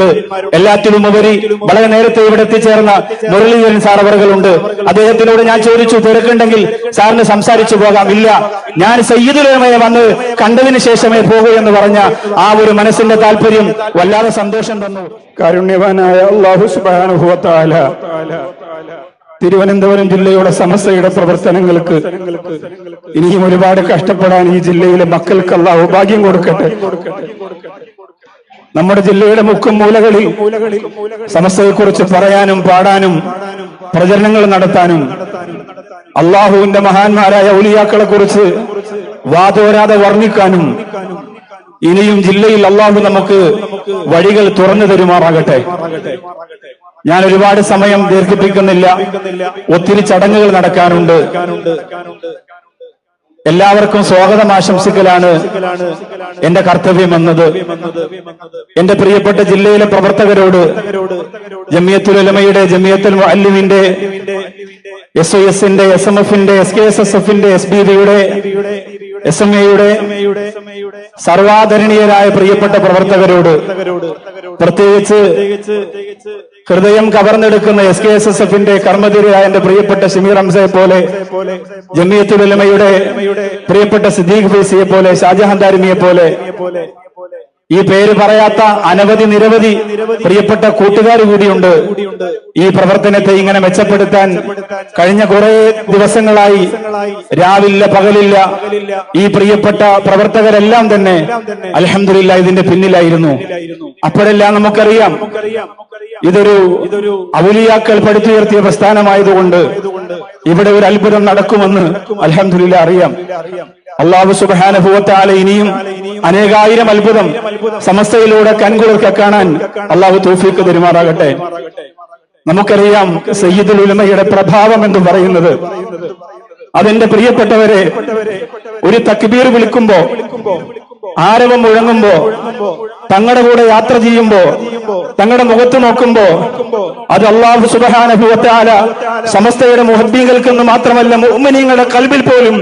ഗുരുവര്യന്മാരുണ്ട് എല്ലാറ്റിലും ഉപരി വളരെ നേരത്തെ ഇവിടെ എത്തിച്ചേർന്ന മുരളീധരൻ സാർ അവറുകളുണ്ട് അദ്ദേഹത്തിനോട് ഞാൻ ചോദിച്ചു തിരക്കുണ്ടെങ്കിൽ സാറിന് സംസാരിച്ചു പോകാം. ഇല്ല ഞാൻ സയ്യിദുലമയെ വന്ന് കണ്ടതിന് ശേഷമേ പോകൂ എന്ന് പറഞ്ഞ ആ ഒരു മനസ്സിന്റെ താല്പര്യം വല്ലാതെ സന്തോഷം തന്നു. കാരുണ്യവാനായ തിരുവനന്തപുരം ജില്ലയുടെ സമസ്തയുടെ പ്രവർത്തനങ്ങൾക്ക് ഇനിയും ഒരുപാട് കഷ്ടപ്പെടാൻ ഈ ജില്ലയിലെ മക്കൾക്ക് അള്ളാഹു ഭാഗ്യം കൊടുക്കട്ടെ. നമ്മുടെ ജില്ലയുടെ മുക്കും മൂലകളിൽ സമസ്തയെക്കുറിച്ച് പറയാനും പാടാനും പ്രചരണങ്ങൾ നടത്താനും അള്ളാഹുവിന്റെ മഹാന്മാരായ ഔലിയാക്കളെ കുറിച്ച് വാതോരാതെ വർണിക്കാനും ഇനിയും ജില്ലയിൽ അള്ളാഹു നമുക്ക് വഴികൾ തുറന്നു തരുമാറാകട്ടെ. ഞാൻ ഒരുപാട് സമയം ദീർഘിപ്പിക്കുന്നില്ല. ഒത്തിരി ചടങ്ങുകൾ നടക്കാനുണ്ട്. എല്ലാവർക്കും സ്വാഗതം ആശംസിക്കലാണ് എന്റെ കർത്തവ്യം എന്നത്. എന്റെ പ്രിയപ്പെട്ട ജില്ലയിലെ പ്രവർത്തകരോട് ജമിയത്തുൽ ഉലമയുടെ ജമിയത്തുൽ അല്ലുവിന്റെ എസ് ഒ എസിന്റെ എസ് എം എഫിന്റെ എസ് കെ എസ് എസ് എഫിന്റെ എസ് ബി ബിയുടെ എസ് എം എയുടെ സർവാദരണീയരായ പ്രിയപ്പെട്ട പ്രവർത്തകരോട് പ്രത്യേകിച്ച് ഹൃദയം കവർന്നെടുക്കുന്ന എസ് കെ എസ് എസ് എഫിന്റെ കർമ്മതിരിയായ എന്റെ പ്രിയപ്പെട്ട ഷമീർ ഹംസയെ പോലെ ജമിയത്ത് ഉലമയുടെ പ്രിയപ്പെട്ട സിദ്ദീഖ് ഫൈസിയെ പോലെ ഷാജഹാൻ പോലെ ഈ പേര് പറയാത്ത അനവധി നിരവധി പ്രിയപ്പെട്ട കൂട്ടുകാർ കൂടിയുണ്ട്. ഈ പ്രവർത്തനത്തെ ഇങ്ങനെ മെച്ചപ്പെടുത്താൻ കഴിഞ്ഞ കുറെ ദിവസങ്ങളായി രാവില്ല പകലില്ല. ഈ പ്രിയപ്പെട്ട പ്രവർത്തകരെല്ലാം തന്നെ അലഹമില്ല ഇതിന്റെ പിന്നിലായിരുന്നു. അപ്പോഴെല്ലാം നമുക്കറിയാം ഇതൊരു ഔലിയാക്കൾ പടുത്തുയർത്തിയ പ്രസ്ഥാനമായതുകൊണ്ട് ഇവിടെ ഒരു അത്ഭുതം നടക്കുമെന്ന് അലഹമില്ല അറിയാം. അള്ളാഹു സുബാനുഭവത്താലെ ഇനിയും അനേകായിരം അത്ഭുതം സമസ്തയിലൂടെ കൺകുളിർക്കെ കാണാൻ അള്ളാഹു തോഫീക്ക് പെരുമാറാകട്ടെ നമുക്കറിയാം സയ്യിദുൽ ഉലമയുടെ പ്രഭാവം എന്ന് പറയുന്നത്. അതെന്റെ പ്രിയപ്പെട്ടവരെ ഒരു തക്ബീർ വിളിക്കുമ്പോ ആരവം മുഴങ്ങുമ്പോ തങ്ങളുടെ കൂടെ യാത്ര ചെയ്യുമ്പോ തങ്ങളുടെ മുഖത്ത് നോക്കുമ്പോ അത് അള്ളാഹു സുബഹാനുഭവത്താല സമസ്തയുടെ മുഹബീകൾക്കെന്ന് മാത്രമല്ല മുഅ്മിനീങ്ങളുടെ കൽബിൽ പോലും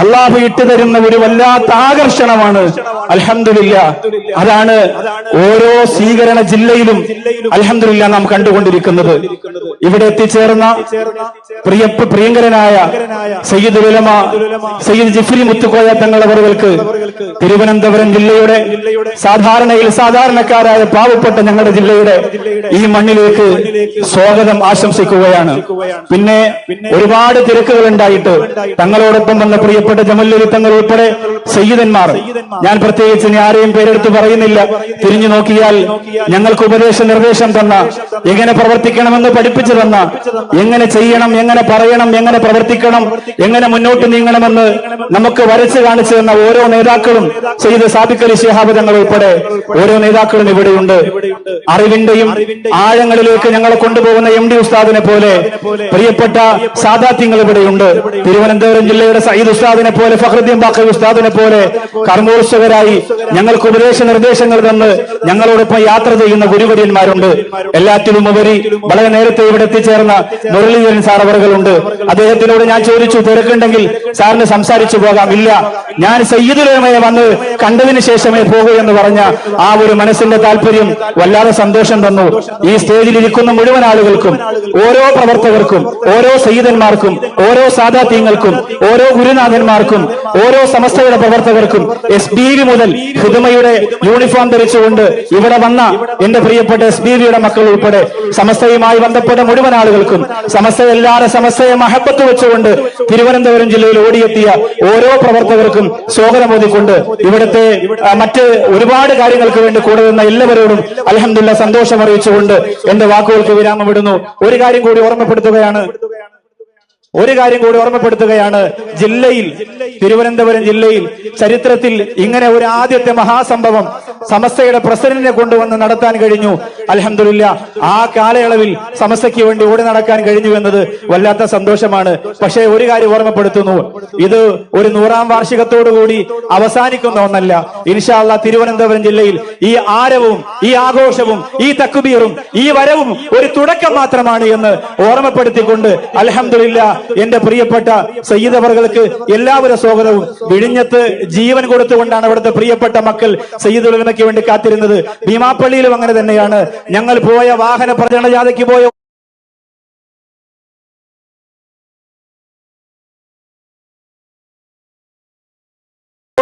അള്ളാഹു ഇട്ടു തരുന്ന ഒരു വല്ലാത്ത ആകർഷണമാണ്. അലഹമില്ല അതാണ് ഓരോ സ്വീകരണ ജില്ലയിലും അലഹമില്ല നാം കണ്ടുകൊണ്ടിരിക്കുന്നത്. ഇവിടെ എത്തിച്ചേർന്ന പ്രിയ പ്രിയങ്കരനായ സയ്യിദ് ഉലമ സയ്യിദ് ജിഫ്രി മുത്തുക്കോയ തങ്ങളവറുകൾക്ക് തിരുവനന്തപുരം ജില്ലയുടെ സാധാരണയിൽ സാധാരണക്കാരായ പാവപ്പെട്ട ഞങ്ങളുടെ ജില്ലയുടെ ഈ മണ്ണിലേക്ക് സ്വാഗതം ആശംസിക്കുകയാണ്. പിന്നെ ഒരുപാട് തിരക്കുകൾ ഉണ്ടായിട്ട് തങ്ങളോടൊപ്പം വന്ന പ്രിയപ്പെട്ട ജമല്ലൂരി ജമല്ലുരുത്തങ്ങൾ ഉൾപ്പെടെ സയ്യിദന്മാർ ഞാൻ പ്രത്യേകിച്ച് ഇനി ആരെയും പേരെടുത്ത് പറയുന്നില്ല. തിരിഞ്ഞു നോക്കിയാൽ ഞങ്ങൾക്ക് ഉപദേശ നിർദ്ദേശം തന്ന എങ്ങനെ പ്രവർത്തിക്കണമെന്ന് പഠിപ്പിച്ചു തന്ന എങ്ങനെ ചെയ്യണം എങ്ങനെ പറയണം എങ്ങനെ പ്രവർത്തിക്കണം എങ്ങനെ മുന്നോട്ട് നീങ്ങണമെന്ന് നമുക്ക് വരച്ചു കാണിച്ചു തന്ന ഓരോ നേതാക്കളും ചെയ്ത് സാധിക്കലി ശിഹാബിതങ്ങൾ ഉൾപ്പെടെ ഓരോ നേതാക്കളും ഇവിടെയുണ്ട്. അറിവിന്റെയും ആഴങ്ങളിലേക്ക് ഞങ്ങളെ കൊണ്ടുപോകുന്ന എം ഡി ഉസ്താദിനെ പോലെ പ്രിയപ്പെട്ട സാദാത്യങ്ങൾ ഇവിടെയുണ്ട്. തിരുവനന്തപുരം ജില്ലയുടെ സയ്യിദ് ഉസ്താദിനെ പോലെ ഫഹ്റുദ്ദീൻ ബാക്കി ഉസ്താദിനെ പോലെ കർമ്മോത്സവരായി ഞങ്ങൾക്ക് ഉപദേശ നിർദ്ദേശങ്ങൾ തന്ന് ഞങ്ങളോടൊപ്പം യാത്ര ചെയ്യുന്ന ഗുരുവര്യന്മാരുണ്ട് എല്ലാറ്റിലും ഉപരി വളരെ നേരത്തെ ഇവിടെ എത്തിച്ചേർന്ന മുരളീധരൻ സാർ അവറുകളുണ്ട്. അദ്ദേഹത്തിനോട് ഞാൻ ചോദിച്ചു തിരക്കുണ്ടെങ്കിൽ സാറിന് സംസാരിച്ചു പോകാം. ഇല്ല ഞാൻ സയ്യിദുലമയെ വന്ന് കണ്ടതിന് ശേഷമേ പോകൂ എന്ന് പറഞ്ഞ ആ ഒരു മനസ്സിന്റെ താല്പര്യം വല്ലാതെ സന്തോഷം തന്നു. ഈ സ്റ്റേജിൽ ഇരിക്കുന്ന മുഴുവൻ ആളുകൾക്കും ഓരോ പ്രവർത്തകർക്കും ഓരോ സയ്യിദന്മാർക്കും ഓരോ സാദാത്യങ്ങൾക്കും ഓരോ ഗുരുനാഥന്മാർക്കും ഓരോ സമസ്തയുടെ പ്രവർത്തകർക്കും എസ് ബി വി മുതൽ ഹിദമയുടെ യൂണിഫോം ധരിച്ചുകൊണ്ട് ഇവിടെ വന്ന എന്റെ പ്രിയപ്പെട്ട എസ് ബി വിയുടെ മക്കൾ ഉൾപ്പെടെ സമസ്തയുമായി ബന്ധപ്പെട്ട മുഴുവൻ ആളുകൾക്കും സമസ്ത എല്ലാവരും സമസ്തയെ മഹബത്ത് വെച്ചുകൊണ്ട് തിരുവനന്തപുരം ജില്ലയിൽ ഓടിയെത്തിയ ഓരോ പ്രവർത്തകർക്കും സ്വാഗതം ഓതിക്കൊണ്ട് ഇവിടുത്തെ മറ്റ് ഒരുപാട് കാര്യങ്ങൾക്ക് വേണ്ടി കൂടെ നിന്ന എല്ലാവരോടും അലഹമില്ല സന്തോഷം അറിയിച്ചുകൊണ്ട് എന്റെ വാക്കുകൾക്ക് വിരാമം വിടുന്നു. ഒരു കാര്യം കൂടി ഓർമ്മപ്പെടുത്തുകയാണ്. ഒരു കാര്യം കൂടി ഓർമ്മപ്പെടുത്തുകയാണ്. ജില്ലയിൽ തിരുവനന്തപുരം ജില്ലയിൽ ചരിത്രത്തിൽ ഇങ്ങനെ ഒരു ആദ്യത്തെ മഹാസംഭവം സമസ്തയുടെ പ്രസിഡന്റിനെ കൊണ്ടുവന്ന് നടത്താൻ കഴിഞ്ഞു. അലഹമില്ല ആ കാലയളവിൽ സമസ്തയ്ക്ക് വേണ്ടി ഓടി നടക്കാൻ കഴിഞ്ഞു എന്നത് വല്ലാത്ത സന്തോഷമാണ്. പക്ഷേ ഒരു കാര്യം ഓർമ്മപ്പെടുത്തുന്നു. ഇത് ഒരു നൂറാം വാർഷികത്തോടുകൂടി അവസാനിക്കുന്ന ഒന്നല്ല. ഇൻഷാല്ല തിരുവനന്തപുരം ജില്ലയിൽ ഈ ആരവും ഈ ആഘോഷവും ഈ തക്കുബീറും ഈ വരവും ഒരു തുടക്കം മാത്രമാണ് എന്ന് ഓർമ്മപ്പെടുത്തിക്കൊണ്ട് അലഹമില്ല എന്റെ പ്രിയപ്പെട്ട സയ്യിദ് എല്ലാവരും സ്വാഗതവും. വിഴിഞ്ഞത്ത് ജീവൻ കൊടുത്തുകൊണ്ടാണ് അവിടുത്തെ പ്രിയപ്പെട്ട മക്കൾ സയ്യിദ് ഉലമയ്ക്ക് വേണ്ടി കാത്തിരുന്നത് ഭീമാപ്പള്ളിയിലും അങ്ങനെ തന്നെയാണ്. ഞങ്ങൾ പോയ വാഹന പ്രചരണ ജാഥയ്ക്ക് പോയ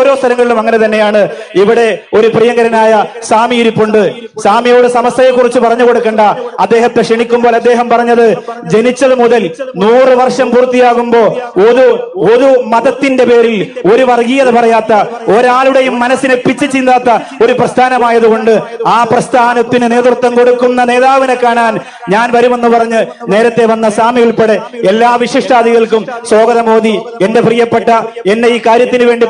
ഓരോ സ്ഥലങ്ങളിലും അങ്ങനെ തന്നെയാണ്. ഇവിടെ ഒരു പ്രിയങ്കരനായ സ്വാമി ഇരിപ്പുണ്ട്. സ്വാമിയോട് സമസ്തയെ കുറിച്ച് പറഞ്ഞു കൊടുക്കണ്ട. അദ്ദേഹത്തെ ക്ഷണിക്കുമ്പോൾ അദ്ദേഹം പറഞ്ഞത് ജനിച്ചത് മുതൽ നൂറ് വർഷം പൂർത്തിയാകുമ്പോ ഒരു ഒരു മതത്തിന്റെ പേരിൽ ഒരു വർഗീയത പറയാത്ത ഒരാളുടെയും മനസ്സിനെ പിച്ചു ചിന്താത്ത ഒരു പ്രസ്ഥാനമായതുകൊണ്ട് ആ പ്രസ്ഥാനത്തിന് നേതൃത്വം കൊടുക്കുന്ന നേതാവിനെ കാണാൻ ഞാൻ വരുമെന്ന് പറഞ്ഞ് നേരത്തെ വന്ന സ്വാമി ഉൾപ്പെടെ എല്ലാ വിശിഷ്ടാദികൾക്കും സ്വാഗതം മോദി എന്റെ പ്രിയപ്പെട്ട എന്നെ ഈ കാര്യത്തിന് വേണ്ടി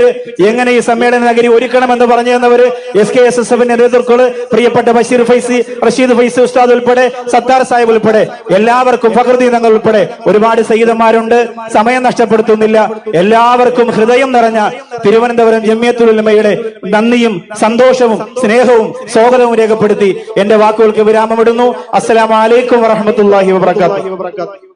പ്രേരിപ്പിച്ചവര് എങ്ങനെ ഈ സമ്മേളന നഗരി ഒരുക്കണമെന്ന് പറഞ്ഞു തന്നവര് എസ് കെ എസ് എസ് എഫിന്റെ നേതൃത്വം പ്രിയപ്പെട്ട ബഷീർ ഫൈസി റഷീദ് ഫൈസി ഉസ്താദ് ഉൾപ്പെടെ സത്താർ സാഹിബ് ഉൾപ്പെടെ എല്ലാവർക്കും പ്രകൃതി തങ്ങൾ ഉൾപ്പെടെ ഒരുപാട് സയ്യിദന്മാരുണ്ട്. സമയം നഷ്ടപ്പെടുത്തുന്നില്ല. എല്ലാവർക്കും ഹൃദയം നിറഞ്ഞ തിരുവനന്തപുരം ജമ്മിയത്തുലമയുടെ നന്ദിയും സന്തോഷവും സ്നേഹവും സ്വാഗതവും രേഖപ്പെടുത്തി എന്റെ വാക്കുകൾക്ക് വിരാമമിടുന്നു. അസ്സലാമലൈക്കും വറഹമത്തല്ലാഹി വബർക്കാത്തു